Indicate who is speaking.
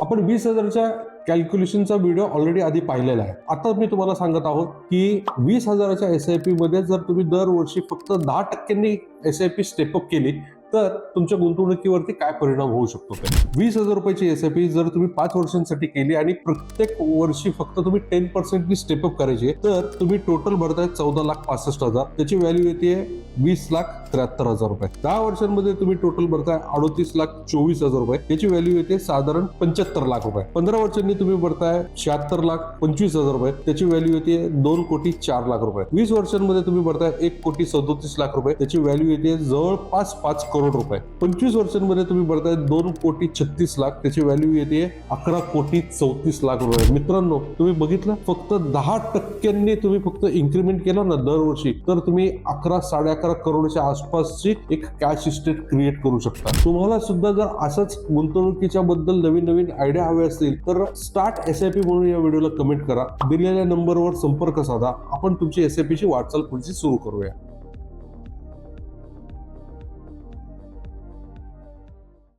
Speaker 1: आपण वीस हजारच्या कॅल्क्युलेशनचा व्हिडिओ ऑलरेडी आधी पाहिलेला आहे. आता मी तुम्हाला सांगत आहोत की वीस हजाराच्या एस आय पी मध्ये जर तुम्ही दरवर्षी फक्त दहा टक्क्यांनी एस आय पी स्टेपअप केली तर तुमच्या गुंतवणुकीवरती काय परिणाम होऊ शकतो ते वीस हजार रुपयाची एस आय पी जर तुम्ही पाच वर्षांसाठी केली आणि प्रत्येक वर्षी फक्त तुम्ही टेन पर्सेंटनी स्टेपअप करायचे तर तुम्ही टोटल भरताय चौदा लाख पासष्ट हजार. त्याची व्हॅल्यू येते वीस लाख त्र्याहत्तर हजार रुपये. दहा वर्षांमध्ये तुम्ही टोटल भरताय अडोतीस लाख चोवीस हजार रुपये. त्याची व्हॅल्यू येते साधारण पंच्याहत्तर लाख रुपये. पंधरा वर्षांनी तुम्ही भरताय शहात्तर लाख पंचवीस हजार रुपये. त्याची व्हॅल्यू येते दोन कोटी चार लाख रुपये. वीस वर्षांमध्ये तुम्ही भरताय एक कोटी सदोतीस लाख रुपये. त्याची व्हॅल्यू येते जवळपास पाच करोड रुपये. पंचवीस वर्षांमध्ये तुम्ही भरताय दोन कोटी छत्तीस लाख त्याची व्हॅल्यू येते अकरा कोटी चौतीस लाख रुपये. मित्रांनो तुम्ही बघितलं? फक्त दहा टक्क्यांनी तुम्ही फक्त इन्क्रीमेंट केलं ना दरवर्षी तर तुम्ही अकरा साडे अकरा करोडच्या आसपासची एक कॅश इस्टेट क्रिएट करू शकता. तुम्हाला सुद्धा जर असंच गुंतवणुकीच्या बद्दल नवीन नवीन आयडिया हवे असतील तर स्टार्ट एस आय पी म्हणून या व्हिडिओला कमेंट करा. दिलेल्या नंबरवर संपर्क साधा. आपण तुमची एस आय पीची वाटचाल पुढची सुरू करूया.